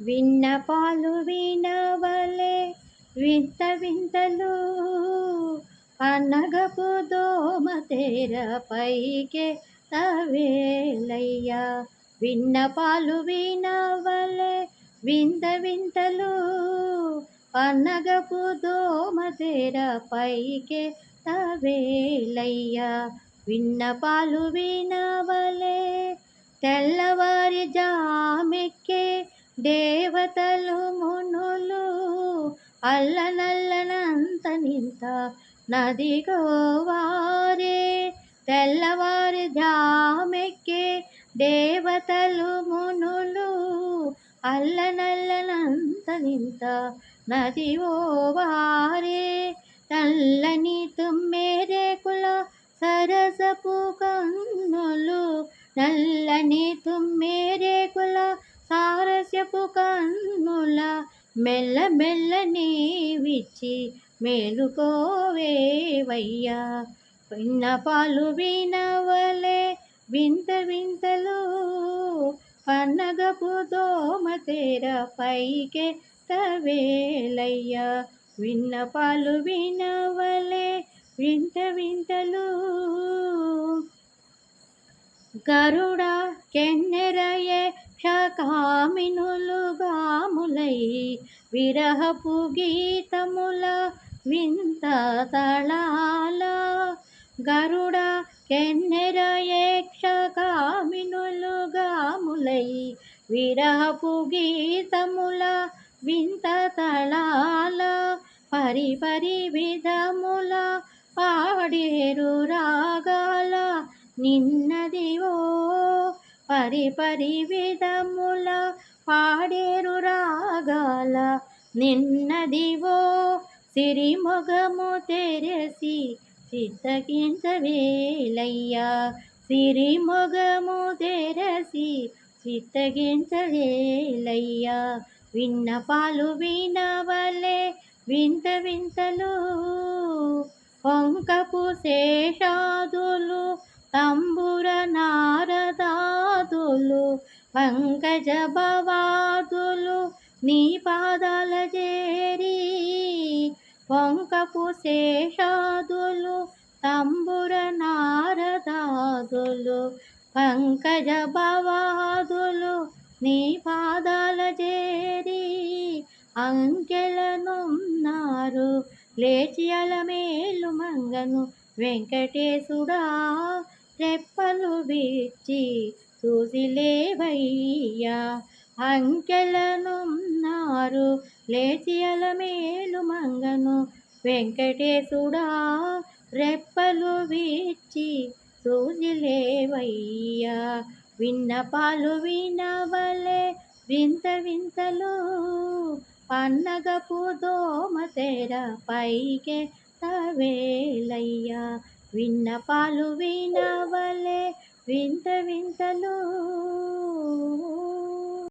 విన్నపాలు వినవలే వింత వింతలు అనగపు దోమ తేర పైకే తవేలయ్యా. విన్నపాలు వినవలే వింత వింతలు అనగపు దోమ తేర పైకే తవేలయ్యా. విన్నపాలు వినవలే తెల్లవారి జామెక్కే దేవతలు మునులు అల్లనల్లనంత నింత నదిగోవారే తెల్లవారి జామెక్కే దేవతలు మునులు అల్లనల్లనంత నింత నది వారే తల్లని తుమ్మెరేకుల సరసపు కన్నులు నల్లని తుమ్మెరేకుల సారస్యపు కన్నుల మెల్ల మెల్లని విచ్చి మేలుకోవేవయ్యా. విన్న పాలు వినవలే వింత వింతలు పన్నగపు దోమ తెర పైకే తవేలయ్యా. విన్న పాలు వినవలే వింత వింతలు గరుడ కెన్నెరయే షకామినులుగాములై విరహపు గీతముల వింత తళాల గరుడ కెన్నెర యక్షకామినులుగాములై విరహపు గీతముల వింత తళాల పరిపరి విధముల పాడేరు రాగాల నిన్నది ఓ పరి పరి విధముల పాడేరు రాగాల నిన్నదివో సిరిమొగము తెరసి చిత్తగించవేలయ్యా. సిరిమొగము తెరసి చిత్తగించవేలయ్యా. విన్నపాలు వినవలే వింత వింతలు పొంకపు శేషాదులు తంబుర పంకజ భవాదులు నీ పాదాల చేరి పొంకపు శేషాదులు తంబుర నారదాదులు పంకజ భవాదులు నీ పాదాల చేరి అంకెలనున్నారు. లేచి అలమేలు మంగను వెంకటేశుడా రెప్పలు విచ్చి చూసిలేవయ్యా అంకెలనున్నారు లేచి అలమేలు మంగను. వెంకటేశుడా రెప్పలు విచ్చి చూసిలేవయ్యా విన్నపాలు వినవలే వింత వింతలు. పన్నగపు దోమ తెర పైకే తవేలయ్యా విన్నపాలు వినవలే వింత వింతలో